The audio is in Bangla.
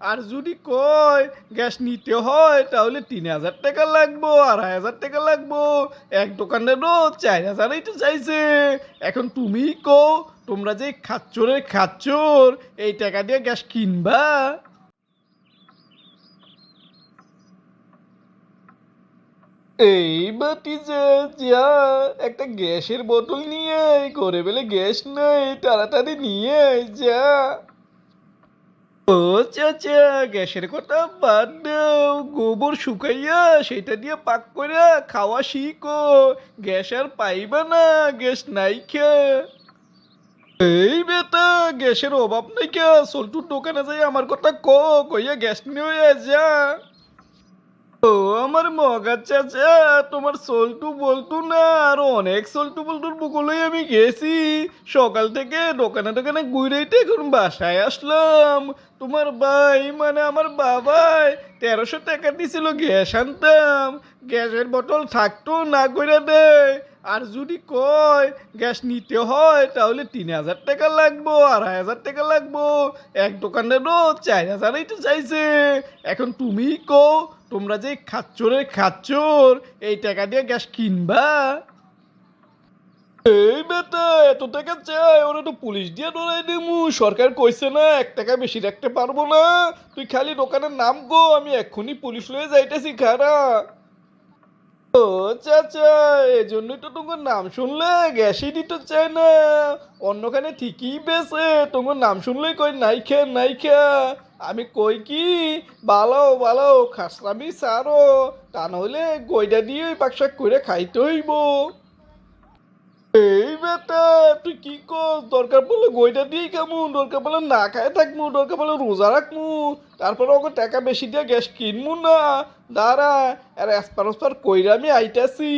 আর যদি কয় গ্যাস নিতে হয়, তাহলে তিন হাজার টাকা লাগবো, আড়াই হাজার টাকা লাগবো। এক দোকানেরও চার হাজারই তো চাইছে। এখন তুমি কো তোমরা যে খাচ্চরের খাচ্চর এই টাকা দিয়ে গ্যাস কিনবা? এই বাটি যে একটা গ্যাসের বোতল নিয়ে করে বেলে গ্যাস নাই, তাড়াতাড়ি নিয়ে যা ও চাচা গ্যাসের কথা বাদ দাও। গোবর শুকাইয়া সেটা দিয়ে পাক করে খাওয়া শিখো। গ্যাস আর পাইবা না, গ্যাস নাই খে। এই বেটা, গ্যাসের অভাব নাই কে সল্টুর দোকানে যাই আমার কথা ক, কইয়া গ্যাস নিয়ে যা। ও, আমার মগা চাচা, তোমার সল্টু বলতু না, আর অনেক সল্টু বলতুর বুকুলই আমি গেছি। সকাল থেকে দোকানে দোকানে ঘুরেইতে এখন বাসায় আসলাম। তোমার ভাই মানে আমার বাবাই, তেরোশো টাকা দিছিল গ্যাস আনতাম। গ্যাসের বোতল থাকতো না করে দেয়। আর যদি কয়, গ্যাস নিতে হয়, তাহলে তিন হাজার টাকা লাগবো, আড়াই হাজার টাকা লাগবো। এক দোকানেরও চার হাজারই তো চাইছে। এখন তুমি কো তোমরা যে খাচ্চরের খাচ্চর, এই টাকা দিয়ে গ্যাস কিনবা? এই বেটা, এত টাকা চাই, ওরা তো পুলিশ দিয়ে ধরাই দিমু। সরকার কইছে না, এক টাকা বেশি রাখতে পারব না। তুই খালি দোকানের নাম গো আমি এক্ষুনি পুলিশ লয়ে যাইতেছি খারা ও, চাচা, এজন্যই তো তোমার নাম শুনলে গ্যাসই দিতে চায় না। অন্যখানে ঠিকই বেছে, তোমার নাম শুনলেই কই, নাই খে নাই খে। আমি কই কি ভালো ভালো খাসরামি, সারো। তা নইলে গইডা দিয়ে বাক্সাক করে খাইতে হইব। এই বেটা, তুই কি কর দরকার পড়লে গইটা দিয়েই কেমন দরকার পড়লে না খায় থাকমু, দরকার পড়লে রোজা রাখমু। তারপরে ওকে টাকা বেশি দিয়ে গ্যাস কিনমু না। দাঁড়া, আর এসপার ওসপার কইরা আমি আইতাছি।